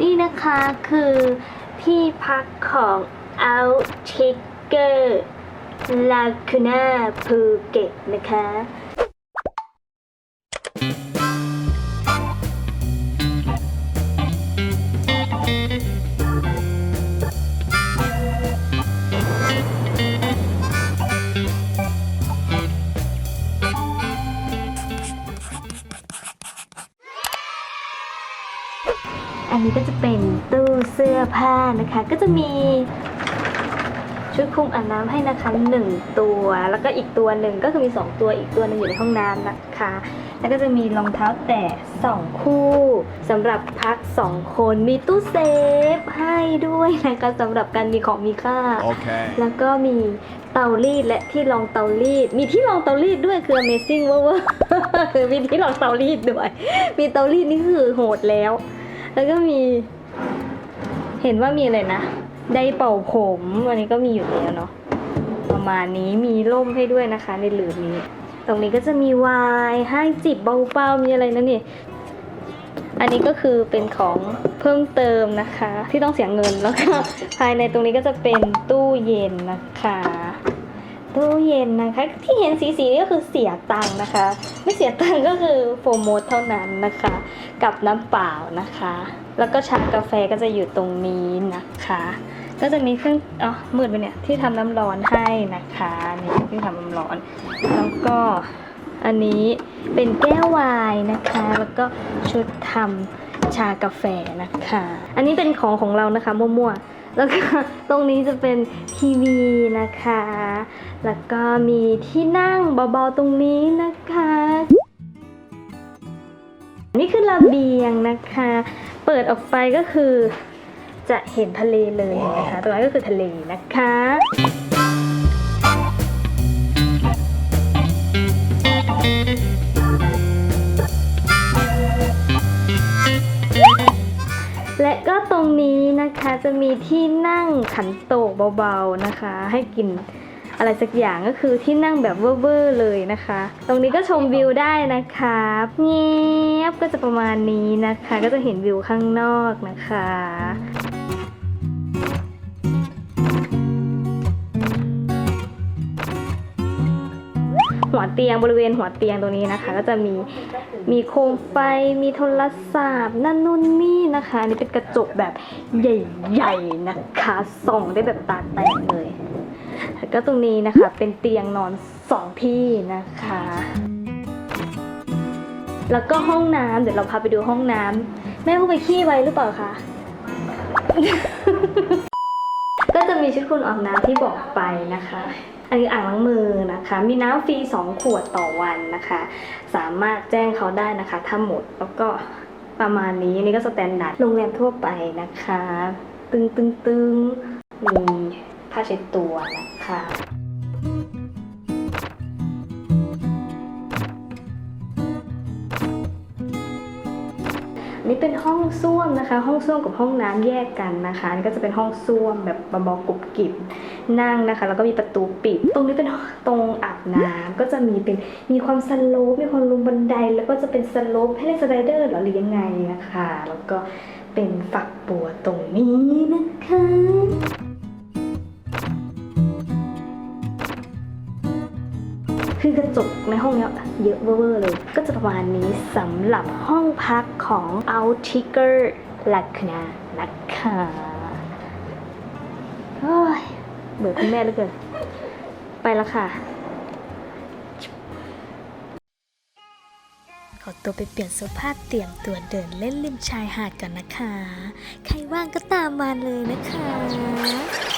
นี่นะคะคือที่พักของ Altiger Laguna Phuket นะคะ อันนี้ก็จะเป็นตู้เสื้อผ้านะคะ ก็จะมีชุดคลุมอาบน้ำให้นะคะหนึ่งตัว แล้วก็อีกตัวหนึ่งก็คือมีสองตัวอีกตัวหนึงอยู่ในห้องน้ำนะคะ แล้วก็จะมีรองเท้าแตะสองคู่สำหรับพักสองคนมีตู้เซฟให้ด้วยนะคะสำหรับการมีของมีค่า Okay. แล้วก็มีเตารีดและที่รองเตารีด มีที่รองเตารีดด้วยคือ Amazing เวอร์คือมีที่รองเตารีดด้วย มีเตารีดนี่คือโหดแล้ว แล้วก็มีเห็นว่ามีอะไรนะไดร์เป่าผมอันนี้ก็มีอยู่แล้วเนาะประมาณนี้มีร่มให้ด้วยนะคะ ในหลืมนี้ ตรงนี้ก็จะมีไวน์ให้จิบเบาๆมีอะไรนะนี่อันนี้ก็คือเป็นของเพิ่มเติมนะคะ ที่ต้องเสียเงินแล้วก็ภายในตรงนี้ก็จะเป็นตู้เย็นนะคะตู้เย็นนะคะที่เห็นสีสีๆนี่ก็คือเสียตังค์นะคะ ไม่เสียตังค์ก็คือโฟมโมดเท่านั้นนะคะ กับน้ำเปล่านะคะ แล้วก็ชากาแฟก็จะอยู่ตรงนี้นะคะ ก็จะมีเครื่องอ๋อมืดไปเนี่ยที่ทำน้ำร้อนให้นะคะนี่ที่ทำน้ำร้อน แล้วก็อันนี้เป็นแก้ววายนะคะ แล้วก็ชุดทำชากาแฟนะคะ อันนี้เป็นของของเรานะคะมั่วๆ แล้วก็ตรงนี้จะเป็นทีวีนะคะ แล้วก็มีที่นั่งเบาๆตรงนี้นะคะ นี่คือระเบียงนะคะ เปิดออกไปก็คือจะเห็นทะเลเลยนะคะตรงนั้นก็คือทะเลนะคะและก็ตรงนี้นะคะจะมีที่นั่งขันโตกเบาๆนะคะ ให้กิน อะไรสักอย่างก็คือที่นั่งแบบเวอร์ๆเลยนะคะ ตรงนี้ก็ชมวิวได้นะคะเงียบก็จะประมาณนี้นะคะ ก็จะเห็นวิวข้างนอกนะคะหัวเตียงบริเวณหัวเตียงตรงนี้นะคะ ก็จะมีมีโคมไฟมีโทรศัพท์นั่นนู่นนี่นะคะอันนี้เป็นกระจกแบบใหญ่ ๆ นะคะส่องได้แบบตาแตกเลย แล้วก็ตรงนี้นะคะเป็นเตียงนอนสองที่นะคะ แล้วก็ห้องน้ำเดี๋ยวเราพาไปดูห้องน้ำแม่เพิ่งไปขี้ไว้หรือเปล่าคะ ก็จะมีชุดคุณอาบน้ำที่บอกไปนะคะอันนี้อ่างล้างมือนะคะ มีน้ำฟรี 2 ขวดต่อวันนะคะ สามารถแจ้งเขาได้นะคะ ถ้าหมดแล้วก็ประมาณนี้อันนี่ก็สแตนดาร์ดโรงแรมทั่วไปนะคะ ตึงตึงตึงมี ผ้าเช็ดตัวนะคะนี่เป็นห้องส้วมนะคะ ห้องส้วมกับห้องน้ำแยกกันนะคะนนี้ก็จะเป็นห้องส้วมแบบเบาๆกรุบกริบนั่งนะคะ แล้วก็มีประตูปิด ตรงนี้เป็นตรงอาบน้ำก็จะมีเป็นมีความสโลปมีความลงบันได แล้วก็จะเป็นสโลปให้เล่นสไลเดอร์หรือยังไงนะคะ แล้วก็เป็นฝักบัวตรงนี้นะคะ คือกระจกในห้องเนี้ยเยอะเวอร์เลย ก็จะประมาณนี้สำหรับห้องพักของ Altiger Laguna นะคะโอ้ยเบื่อคุณแม่เหลือเกิน ไปแล้วค่ะ ขอตัวไปเปลี่ยนเสื้อผ้าเตรียมตัวเดินเล่นริมชายหาดกันนะคะ ใครว่างก็ตามมาเลยนะคะ